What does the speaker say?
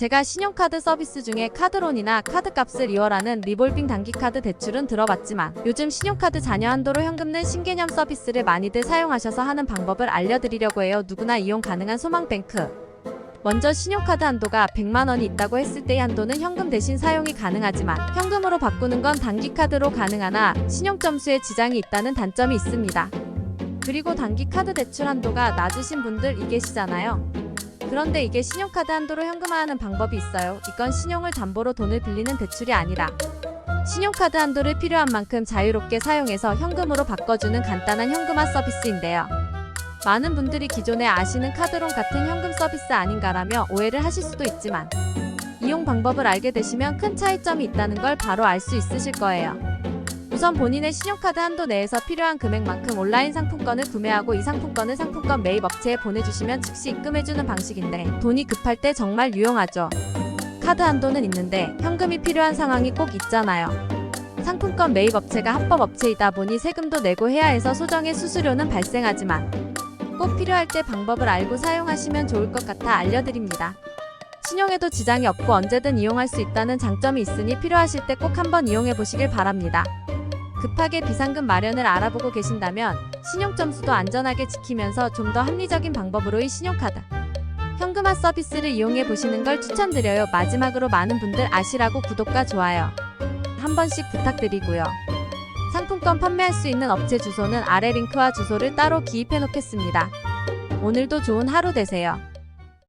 제가 신용카드 서비스 중에 카드론이나 카드값을 이월하는 리볼빙 단기카드 대출은 들어봤지만 요즘 신용카드 잔여 한도로 현금 낸 신개념 서비스를 많이들 사용하셔서 하는 방법을 알려드리려고 해요. 누구나 이용 가능한 소망뱅크. 먼저 신용카드 한도가 100만 원이 있다고 했을 때의 한도는 현금 대신 사용이 가능하지만 현금으로 바꾸는 건 단기카드로 가능하나 신용점수에 지장이 있다는 단점이 있습니다. 그리고 단기카드 대출 한도가 낮으신 분들 이 계시잖아요. 그런데 이게 신용카드 한도로 현금화하는 방법이 있어요. 이건 신용을 담보로 돈을 빌리는 대출이 아니라 신용카드 한도를 필요한 만큼 자유롭게 사용해서 현금으로 바꿔주는 간단한 현금화 서비스인데요. 많은 분들이 기존에 아시는 카드론 같은 현금 서비스 아닌가라며 오해를 하실 수도 있지만 이용 방법을 알게 되시면 큰 차이점이 있다는 걸 바로 알 수 있으실 거예요. 우선 본인의 신용카드 한도 내에서 필요한 금액만큼 온라인 상품권을 구매하고 이 상품권을 상품권 매입 업체에 보내주시면 즉시 입금해주는 방식인데 돈이 급할 때 정말 유용하죠. 카드 한도는 있는데 현금이 필요한 상황이 꼭 있잖아요. 상품권 매입 업체가 합법 업체이다 보니 세금도 내고 해야 해서 소정의 수수료는 발생하지만 꼭 필요할 때 방법을 알고 사용하시면 좋을 것 같아 알려드립니다. 신용에도 지장이 없고 언제든 이용할 수 있다는 장점이 있으니 필요하실 때 꼭 한번 이용해 보시길 바랍니다. 급하게 비상금 마련을 알아보고 계신다면 신용 점수도 안전하게 지키면서 좀 더 합리적인 방법으로의 신용카드 현금화 서비스를 이용해 보시는 걸 추천드려요. 마지막으로 많은 분들 아시라고 구독과 좋아요 한 번씩 부탁드리고요. 상품권 판매할 수 있는 업체 주소는 아래 링크와 주소를 따로 기입해 놓겠습니다. 오늘도 좋은 하루 되세요.